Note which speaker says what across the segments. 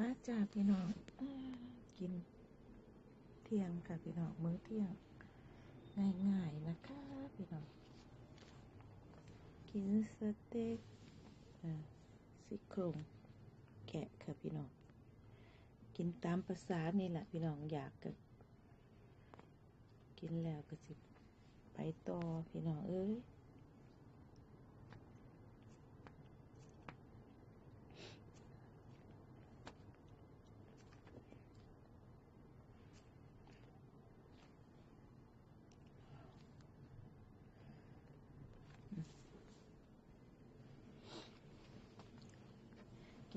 Speaker 1: มาจ้าพี่น้องกินเที่ยงค่ะพี่น้องมื้อเที่ยง ง่ายๆนะคะพี่น้องกินสเต็กซี่โครงแกะค่ะพี่น้องกินตามภาษานี่แหละพี่น้องอยากก็กินแล้วก็สิไปต่อพี่น้องเอ้ย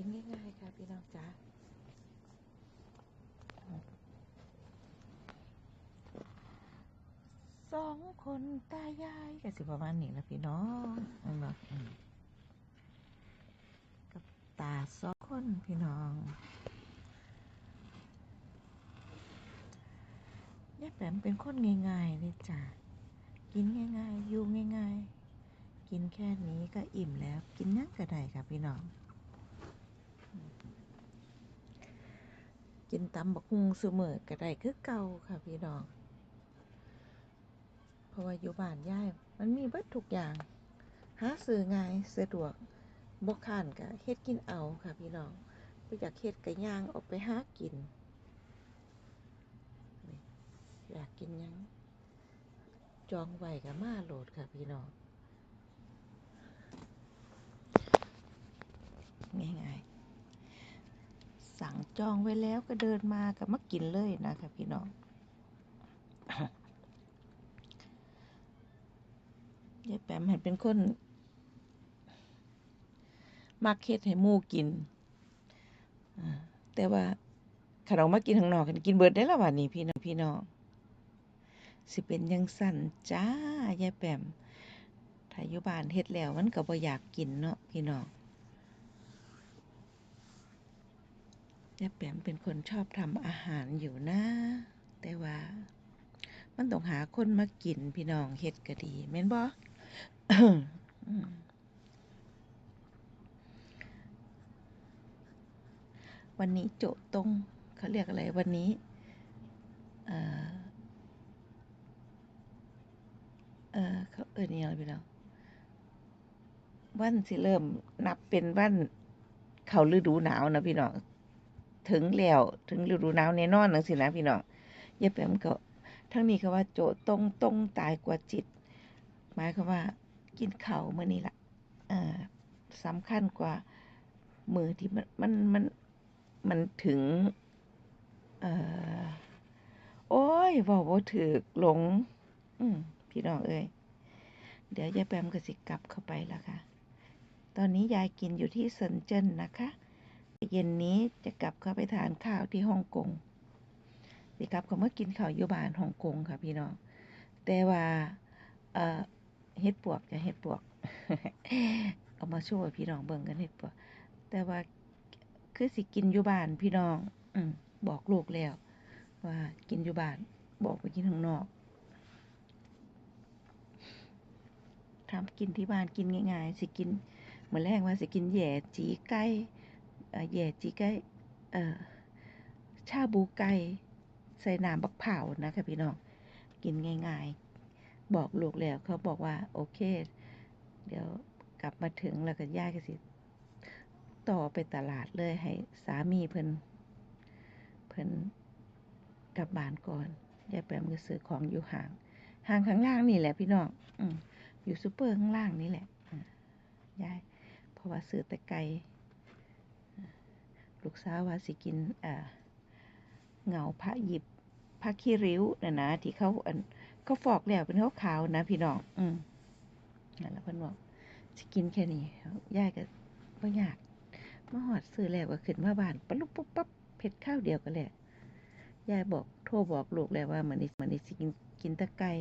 Speaker 1: กินง่ายๆค่ะพี่น้องจ๋าสองคนตายายก็สิประมาณนี้นะพี่น้องนั่นบอกกับตาสองคนพี่น้องยายแปมเป็นคนง่ายๆเลยจ้ะกินง่ายๆอยู่ง่ายๆ กินแค่นี้ก็อิ่มแล้ว กินนักก็ได้ค่ะพี่น้อง กินตำบักฮุงเสมอก็ได้คือเก่าค่ะพี่น้อง เพราะว่าอยู่บ้านย่ายมันมีเบิดทุกอย่าง หาซื้อง่ายสะดวกบ่ค้านก็เฮ็ดกินเอาค่ะพี่น้องบ่อยากเฮ็ดก็ย่างออกไปหากิน อยากกินยัง จองไว้ก็มาโหลดค่ะพี่น้อง ง่ายๆ สั่งจองไว้แล้วก็เดินมาก็มากินเลยนะคะพี่น้องยายแปมเห็นเป็นคน มักเฮ็ดให้หมู่กิน แต่ว่าขนออกมากินข้างนอกกันกินเบิดได้ละวันนี้พี่น้องพี่น้อง สิเป็นยังสั่นจ้ายายแปมถ้าอยู่บ้านเฮ็ดแล้วมันก็บ่อยากกินเนาะพี่น้อง ยายแปมเป็นคนชอบทำอาหารอยู่นะ แต่ว่า มันต้องหาคนมากินพี่น้องเฮ็ดก็ดีแม่นบ่อืมวันนี้โจตรงเขาเรียกอะไรวันนี้เออเออเขาเอิ้นอิหยังล่ะพี่น้องวันสิเริ่มนับเป็นวัน เขาฤดูหนาวนะพี่น้อง ถึงแล้วถึงฤดูหนาวแน่นอนจังซี่นะพี่น้องอย่าแปมก็ทั้งนี้เขาว่าโจตรงตรงตายกว่าจิต หมายควาว่ากินข้าวมื้อนี้ล่ะเอ่อสำคัญกว่ามือที่มันมันมันมันถึงเออโอ้ยเว้าถูกหลง อืมพี่น้องเอ้ยเดี๋ยวยายแปมก็สิกลับเข้าไปแล้วค่ะ ตอนนี้ยายกินอยู่ที่เซนเจิ้นนะคะ เย็นนี้จะกลับเข้าไปทานข้าวที่ฮ่องกงสิกลับเขาเมื่อกินข้าวอยู่บ้านฮ่องกงค่ะพี่น้อง แต่ว่าเอ่อเฮ็ดปวกจะเฮ็ดปวก เอามาโชว์พี่น้องเบิ่งกันเฮ็ดปวก แต่ว่าคือสิกินอยู่บ้านพี่น้อง อืมบอกลูกแล้ว ว่ากินอยู่บ้าน บอกไปกินข้างนอกทำกินที่บ้านกินง่ายๆสิกินเหมื้อแรกว่าสิกินแย่จีไก่ เอ่อแหยจีไก่เออชาบูไก่ใส่น้ำบักเผานะคะพี่น้อง กินง่ายๆ บอกลูกแล้วเขาบอกว่า โอเค เดี๋ยวกลับมาถึงแล้วก็ย่าก็สิ ต่อไปตลาดเลยให้สามีเพิ่นเพิ่นกลับบ้านก่อนยายแปมก็ซื้อของอยู่ห่าง ห่างข้างล่างนี่แหละพี่น้องออยู่ซูเปอร์ข้างล่างนี่แหละอ่ายายเพราะว่าซื้อแต่ไก่ ลูกสาวว่าสิกินอ่าเหงาพระหยิบพระขี้ริ้วน่ะนะที่เขาอันเขาฟอกแล้วเป็นขาวๆนะพี่น้องอืมนั่นแหละเพิ่นบอกสิกินแค่นี้ยายก็บ่อยากมาหอดซื้อแล้วก็ขึ้นมาบ้านปะลุบปุ๊บปั๊บเผ็ดข้าวเดียวกันแหละยายบอกโทรบอกลูกแล้วว่ามื้อนี้มื้อนี้สิกินกินตะไก่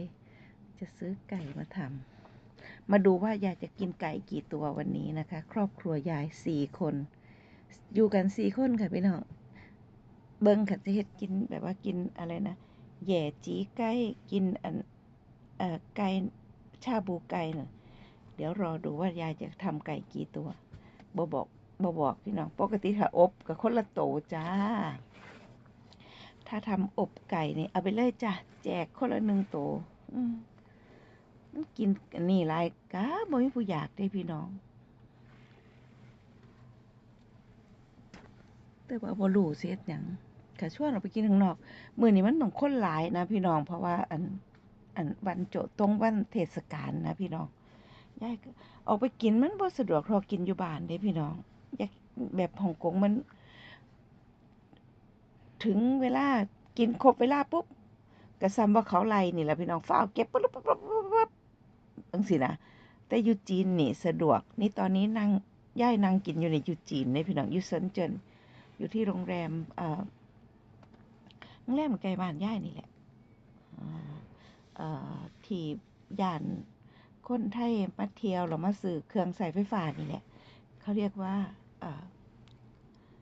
Speaker 1: จะซื้อไก่มาทำมาดูว่ายายจะกินไก่กี่ตัววันนี้นะคะ ครอบครัวยายสี่คน อยู่กันสี่คนค่ะพี่น้องเบิ่งค่ะจะเฮ็ดกินแบบว่ากินอะไรนะแย่จีไก่กินอันเอ่อไก่ชาบูไก่เน่ะเดี๋ยวรอดูว่ายายจะทำไก่กี่ตัวบ่บอกบ่บอกพี่น้องปกติถ้าอบก็คนละโตจ้า ถ้าทำอบไก่นี่เอาไปเลยจ้ะแจกคนละหนึ่งโตอืมกินอันนี่หลายกะบ่มีผู้อยากได้พี่น้อง แต่ว่าบ่รู้สิเฮ็ดหยังก็ชวนออกไปกินข้างนอกมื้อนี้มันต้องคนหลายนะพี่น้อง เพราะว่าอันอันวันโจตรงวันเทศกาลนะพี่น้องยายก็ออกไปกินมันบ่สะดวกเทอกินอยู่บ้านเด้พี่น้องอยากแบบฮ่องกงมัน ถึงเวลากินครบเวลาปุ๊บก็ซ้ำว่าเขาไล่นี่แหละพี่น้องฟ้าวเก็บปุ๊บปุ๊บปุ๊บปุ๊บปุ๊บจังซี่นะแต่อยู่จีนนี่สะดวก นี่ตอนนี้นั่งย่ายนั่งกินอยู่ในอยู่จีนเด้พี่น้องอยู่เซินเจิ้น อยู่ที่โรงแรมโรงแรมใกล้บ้านย่ายนี่แหละที่ย่านคนไทยมาเที่ยวหรือมาซื้อเครื่องใช้ไฟฟ้านี่แหละ เขาเรียกว่าเอ่อ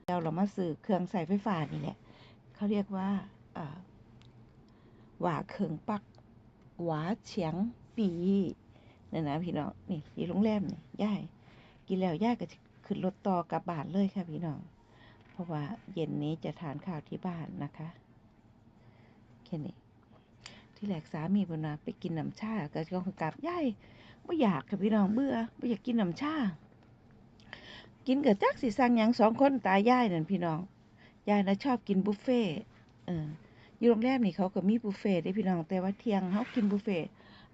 Speaker 1: เที่ยวหรือมาซื้อเครื่องใช้ไฟฟ้านี่แหละ เขาเรียกว่าหว่าเคิงปักหวาเฉียงปีนั่นะพี่น้องนี่ที่โรงแรมนี่ย่ายกินแล้วย่ายก็ขึ้นรถต่อกลับบ้านเลยค่ะพี่น้อง ราะว่าเย็นนี้จะทานข้าวที่บ้านนะคะแค่นี้ที่แรกสามีเพนว่าไปกินน้ำชาก็ก็กลับย่ายไม่อยากค่ะพี่น้องเบื่อไม่อยากกินน้ำชา กินกับจักสิสั่งยังสองคนตายายนั่นพี่น้องยายนะชอบกินบุฟเฟ่ต์เอออยู่โรงแรมนี่เขาก็มีบุฟเฟ่ต์ได้พี่น้องแต่ว่าเที่ยงเขากินบุฟเฟ่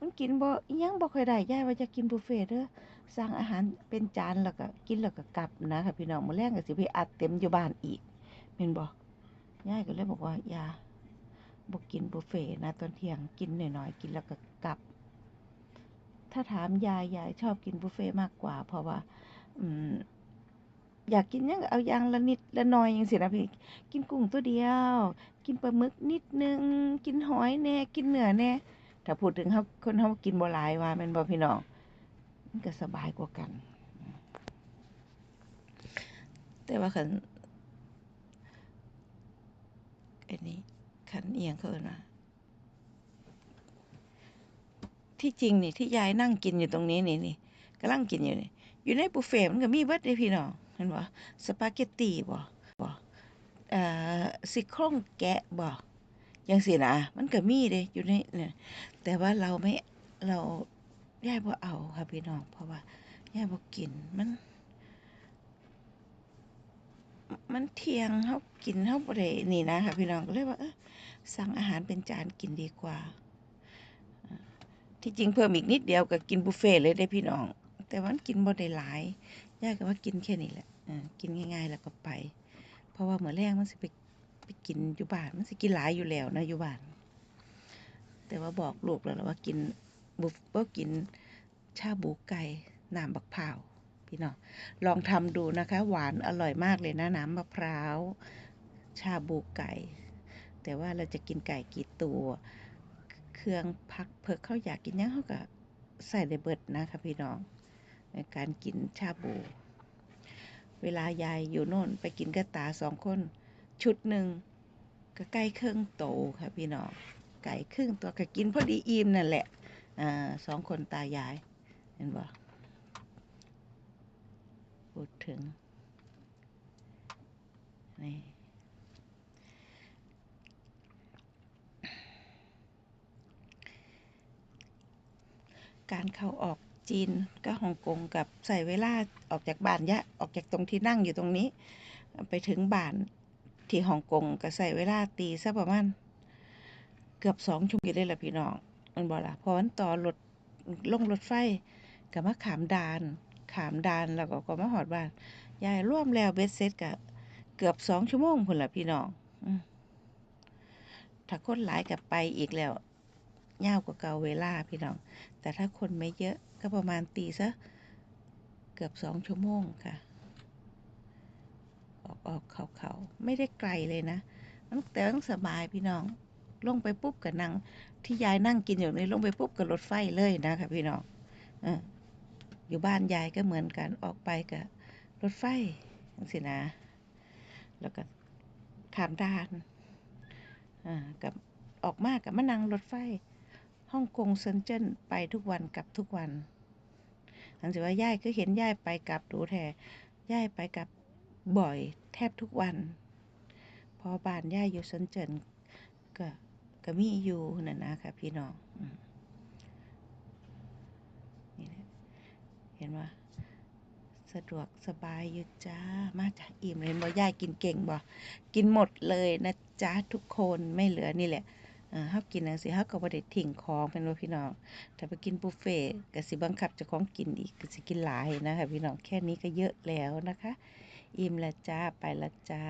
Speaker 1: มันกินบ่อิหยังบ่ค่อยได้ยายว่าจะกินบุฟเฟ่ต์เด้อสั่งอาหารเป็นจานแล้วก็กินแล้วก็กลับนะค่ะพี่น้องมื้อแรกก็สิไปอัดเต็มอยู่บ้านอีกแม่นบ่ยายก็เลยบอกว่าอย่าบ่กินบุฟเฟ่ต์นะตอนเที่ยงกินหน่อยๆกินแล้วก็กลับ ถ้าถามยายยายชอบกินบุฟเฟ่ต์มากกว่า เพราะว่า อืมอยากกินยังเอาอย่างละนิดละน่อยจังซี่นะพี่กินกุ้งตัวเดียว กินปลาหมึกนิดหนึ่งกินหอยแน่ กินเนื้อแน่ ถ้าพูดถึงเฮาคนเฮากินบ่หลายว่าม่นบ่พี่น้องมันก็สบายกว่ากัน แต่ว่าคันอันนี้คันเอียงเขาเอินว่าที่จริงนี่ที่ยายนั่งกินอยู่ตรงนี้นี่นี่กำลังกินอยู่นี่อยู่ในบุฟเฟ่ต์มันก็มีเบิดเด้พี่น้องเห็นบ่สปาเกตตีบ่บ่เอ่อซี่โครงแกะบ่ จังซี่นะมันก็มีเด้อยู่ในเนี่ยแต่ว่าเราไม่เราย่ายบ่เอาค่ะพี่น้องเพราะว่าย่ายบ่กินมัน มันเที่ยงเฮากินเฮาบ่ได้นี่นะค่ะพี่น้องก็เลยว่าสั่งอาหารเป็นจานกินดีกว่า ที่จริงเพิ่มอีกนิดเดียวก็กินบุฟเฟ่เลยเด้พี่น้อง แต่ว่ามันกินบ่ได้หลายยาก็ว่ากินแค่นี้แหละกินง่ายๆแล้วก็ไป เพราะว่าเหมื้อแรกมันสิไป ไปกินอยู่บ้านมันสิกินหลายอยู่แล้วนะอยู่บ้าน แต่ว่าบอกลูกแล้วล่ะว่ากินบุฟบ่กินชาบูไก่น้ำบักพร้าวพี่น้องลองทำดูนะคะ หวานอร่อยมากเลยนะน้ำมะพร้าว ชาบูไก่ แต่ว่าเราจะกินไก่กี่ตัว เครื่องพักเพิกเขาอยากกินยังเขาก็ใส่ได้เบิดนะคะพี่น้องในการกินชาบู เวลายายอยู่โน่นไปกินกระตาสองคน ชุดหนึ่งก็ใกล้เครื่องโตค่ะพี่น้องไก่ครึ่งตัวก็กินพอดีอิ่มนั่นแหละอ่าสองคนตายาย เห็นบ่พูดถึงนี่การเข้าออกจีนก็ฮ่องกงกับใส่เวลาออกจากบ้านยะออกจากตรงที่นั่งอยู่ตรงนี้ ไปถึงบ้าน ที่ฮ่องกงก็ใส่เวลาตีซะประมาณเกือบสองชั่วโมงเลยล่ะพี่น้องมันบอกล่ะ เพราะมันต่อรถลงรถไฟกับมาขามดาน ขามดานแล้วก็ก็มาหอดบ้านยายร่วมแล้วเบ็ดเสร็จก็เกือบสองชั่วโมงพุ่นล่ะพี่น้องถ้าคนหลายกับไปอีกแล้วยาวกว่าเก่าเวลาพี่น้อง แต่ถ้าคนไม่เยอะก็ประมาณตีซะเกือบสองชั่วโมงค่ะ ออกเขาเขาไม่ได้ไกลเลยนะมันแต่ต้องสบายพี่น้อง ลงไปปุ๊บกับนั่งที่ยายนั่งกินอยู่นี่ลงไปปุ๊บกับรถไฟเลยนะคะพี่น้องออยู่บ้านยายก็เหมือนกันออกไปกับรถไฟจังสินะ แล้วก็ขามดานกับออกมากกับมานั่งรถไฟฮ่องกงเซนเจิ้นไปทุกวันกลับทุกวันอันสิว่าย่ายคือเห็นย่ายไปกลับดูแท้ย่ายไปกับ บ่อยแทบทุกวัน พอบ้านย่ายอยู่สนเจินก็ก็มีอยู่นั่นนะค่ะพี่น้องนี่แหละเห็นว่าสะดวกสบายอยู่จ้า มาจากอิ่มเลยเห็นบ่ย่ายกินเก่งบ่กินหมดเลยนะจ๊ะทุกคนไม่เหลือนี่แหละเออเฮากินจังซี่เฮาก็บ่ได้ทิ้งของเป็นว่าพี่น้อง ถ้าไปกินบุฟเฟ่ก็สิบังคับเจ้าของกินอีกก็สิกินหลายนะคะพี่น้อง แค่นี้ก็เยอะแล้วนะคะ อิ่มละจ้า ไปละจ้า